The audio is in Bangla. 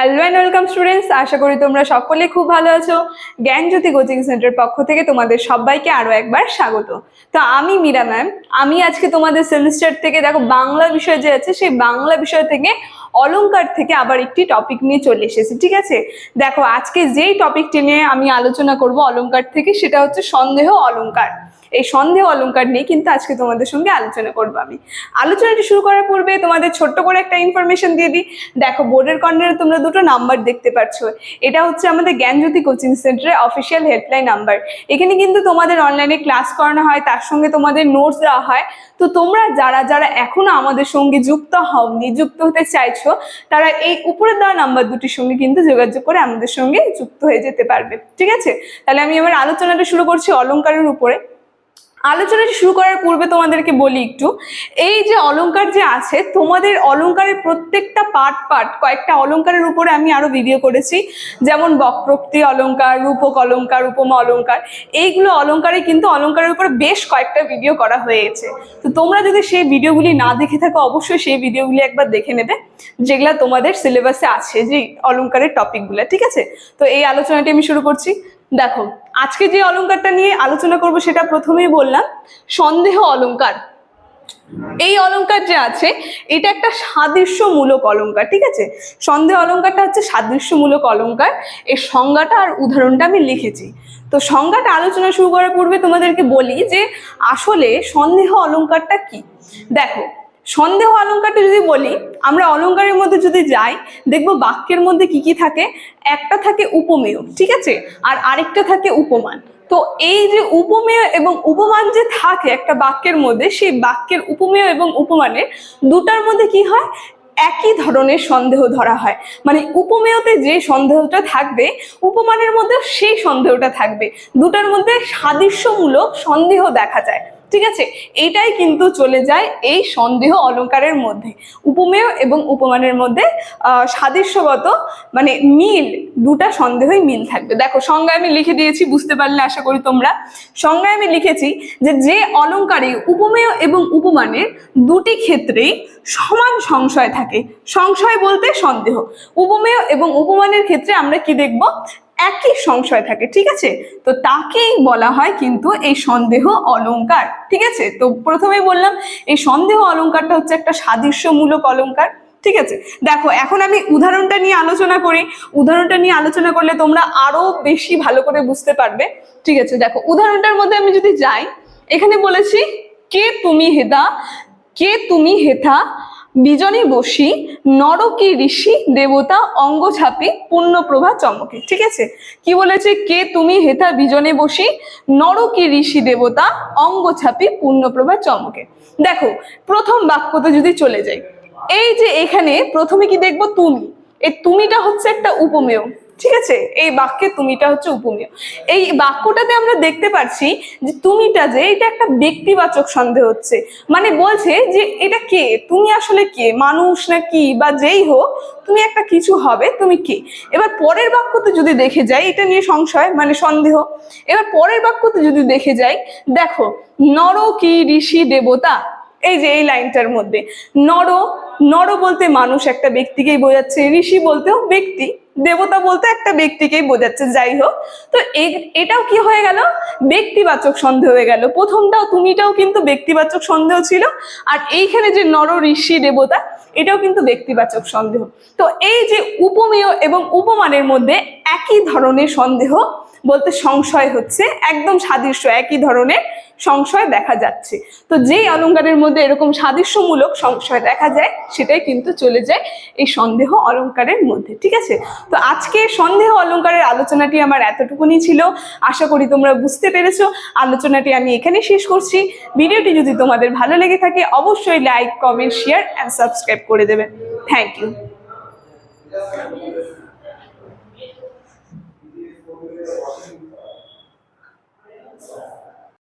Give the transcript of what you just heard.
হ্যালো অ্যান্ড ওয়েলকাম স্টুডেন্টস আশা করি তোমরা সকলে খুব ভালো আছো। জ্ঞানজ্যোতি কোচিং সেন্টার পক্ষ থেকে তোমাদের সবাইকে আরও একবার স্বাগত। তো আমি মীরা ম্যাম। আমি আজকে তোমাদের সেমিস্টার থেকে, দেখো, বাংলা বিষয় যে আছে, সেই বাংলা বিষয় থেকে অলঙ্কার থেকে আবার একটি টপিক নিয়ে চলে এসেছি, ঠিক আছে? দেখো, আজকে যেই টপিকটি নিয়ে আমি আলোচনা করব অলঙ্কার থেকে, সেটা হচ্ছে সন্দেহ অলংকার। এই সন্দেহ অলঙ্কার নিয়ে কিন্তু আজকে তোমাদের সঙ্গে আলোচনা করব আমি। আলোচনাটি শুরু করার পূর্বে তোমাদের ছোট্ট করে একটা ইনফরমেশন দিয়ে দিই। দেখো বোর্ডের কর্নারে তোমরা দুটো নাম্বার দেখতে পাচ্ছ। এটা হচ্ছে আমাদের জ্ঞানজ্যোতি কোচিং সেন্টারের অফিসিয়াল হেল্পলাইন নাম্বার এখানে কিন্তু তোমাদের অনলাইনে ক্লাস করানো হয়, তার সঙ্গে তোমাদের নোটস দেওয়া হয়। তো তোমরা যারা যারা এখনও আমাদের সঙ্গে যুক্ত হওনি, যুক্ত হতে চাইছো, তারা এই উপরে দেওয়া নাম্বার দুটির সঙ্গে কিন্তু যোগাযোগ করে আমাদের সঙ্গে যুক্ত হয়ে যেতে পারবে। ঠিক আছে? তাহলে আমি আমার আলোচনাটা শুরু করছি অলংকারের উপরে। আলোচনাটি শুরু করার পূর্বে তোমাদেরকে বলি একটু, এই যে অলঙ্কার যে আছে, তোমাদের অলংকারের প্রত্যেকটা পার্ট পার্ট কয়েকটা অলংকারের উপরে আমি আরও ভিডিও করেছি, যেমন বক্রোক্তি অলংকার, রূপক অলংকার, উপমা অলংকার, এইগুলো অলংকারে কিন্তু অলংকারের উপরে বেশ কয়েকটা ভিডিও করা হয়েছে। তো তোমরা যদি সেই ভিডিওগুলি না দেখে থাকো, অবশ্যই সেই ভিডিওগুলি একবার দেখে নেবে, যেগুলা তোমাদের সিলেবাসে আছে যে অলংকারের টপিকগুলো ঠিক আছে? তো এই আলোচনাটি আমি শুরু করছি। দেখো, আজকে যে অলঙ্কারটা নিয়ে আলোচনা করব সেটা প্রথমেই বললাম, সন্দেহ অলঙ্কার। এই অলঙ্কার যে আছে, এটা একটা সাদৃশ্যমূলক অলঙ্কার, ঠিক আছে? সন্দেহ অলঙ্কারটা হচ্ছে সাদৃশ্যমূলক অলঙ্কার। এর সংজ্ঞাটা আর উদাহরণটা আমি লিখেছি। তো সংজ্ঞাটা আলোচনা শুরু করার পূর্বে তোমাদেরকে বলি যে আসলে সন্দেহ অলঙ্কারটা কি? দেখো সন্দেহ অলঙ্কারটা যদি বলি, আমরা অলংকারের মধ্যে যদি যাই, দেখব বাক্যের মধ্যে কি কি থাকে? একটা থাকে উপমেয়, ঠিক আছে? আর আরেকটা থাকে উপমান। তো এই যে উপমেয় এবং উপমান যে থাকে একটা বাক্যের মধ্যে, সেই বাক্যের উপমেয় এবং উপমানের দুটার মধ্যে কি হয়? একই ধরনের সন্দেহ ধরা হয়। মানে উপমেয়তে যে সন্দেহটা থাকবে, উপমানের মধ্যে সেই সন্দেহটা থাকবে। দুটার মধ্যে সাদৃশ্যমূলক সন্দেহ দেখা যায়। ঠিক আছে? এটাই কিন্তু চলে যায় এই সন্দেহ অলংকারের মধ্যে। উপমেয় এবং উপমানের মধ্যে সাদৃশ্যগত মানে মিল, দুটা সন্দেহই মিল থাকবে। দেখো, সংজ্ঞায় আমি লিখে দিয়েছি, বুঝতে পারলে আশা করি তোমরা। সংজ্ঞায় আমি লিখেছি যে যে অলংকারে উপমেয় এবং উপমানের দুটি ক্ষেত্রেই সমান সংশয় থাকে। সংশয় বলতে সন্দেহ। উপমেয় এবং উপমানের ক্ষেত্রে আমরা কি দেখব? একই সংশয় থাকে, ঠিক আছে? তো তাকেই বলা হয় কিন্তু এই সন্দেহ অলঙ্কার ঠিক আছে? তো প্রথমেই বললাম, এই সন্দেহ অলঙ্কারটা হচ্ছে একটা সাদৃশ্যমূলক অলঙ্কার ঠিক আছে? দেখো, এখন আমি উদাহরণটা নিয়ে আলোচনা করি। উদাহরণটা নিয়ে আলোচনা করলে তোমরা আরও বেশি ভালো করে বুঝতে পারবে, ঠিক আছে? দেখো, উদাহরণটার মধ্যে আমি যদি যাই, এখানে বলেছি, কে তুমি হেদা? কে তুমি হেথা? বিজনে বসি, নরকি ঋষি, দেবতা, অঙ্গ ছাপি পূর্ণপ্রভা চমকে। ঠিক আছে? কি বলেছে? কে তুমি হেথা বিজনে বসি, নরকি ঋষি, দেবতা, অঙ্গ ছাপি পূর্ণপ্রভা চমকে। দেখো, প্রথম বাক্যতে যদি চলে যাই, এই যে এখানে প্রথমে কি দেখব? তুমি। এই তুমিটা হচ্ছে একটা উপমেয়। ঠিক আছে? এই বাক্যে তুমিটা হচ্ছে উপমেয়। এই বাক্যটাতে আমরা দেখতে পাচ্ছি যে তুমিটা যে এটা একটা ব্যক্তিবাচক সন্দেহ হচ্ছে। মানে বলছে যে এটা কে? তুমি আসলে কে? মানুষ না কি? বা যেই হোক, তুমি একটা কিছু হবে, তুমি কে? এবার পরের বাক্যতে যদি দেখে যাই, এটা নিয়ে সংশয় মানে সন্দেহ। এবার পরের বাক্যতে যদি দেখে যাই, দেখো, নর কি ঋষি দেবতা? এই যে এই লাইনটার মধ্যে। নর নর বলতে মানুষ একটা ব্যক্তিকেই বোঝাচ্ছে, ঋষি বলতেও ব্যক্তি। দেবতা বলতে একটা ব্যক্তিকেই বোঝাচ্ছে, যাই হোক। তো এটাও কি হয়ে গেল? ব্যক্তিবাচক সন্দেহ হয়ে গেল। প্রথমটাও তুমিটাও কিন্তু ব্যক্তিবাচক সন্দেহ ছিল। আর এইখানে যে নর ঋষি দেবতা, এটাও কিন্তু ব্যক্তিবাচক সন্দেহ। তো এই যে উপমেয় এবং উপমানের মধ্যে একই ধরনের সন্দেহ বলতে সংশয় হচ্ছে, একদম সাদৃশ্য, একই ধরনের সংশয় দেখা যাচ্ছে। তো যেই অলংকারের মধ্যে এরকম সাদৃশ্যমূলক সংশয় দেখা যায়, সেটাই কিন্তু চলে যায় এই সন্দেহ অলংকারের মধ্যে, ঠিক আছে? তো আজকে সন্দেহ অলংকারের আলোচনাটি আমার এতটুকুনি ছিল। আশা করি তোমরা বুঝতে পেরেছ। আলোচনাটি আমি এখানে শেষ করছি। ভিডিওটি যদি তোমাদের ভালো লেগে থাকে, অবশ্যই like, comment, share and subscribe করে দেবেন থ্যাংক ইউ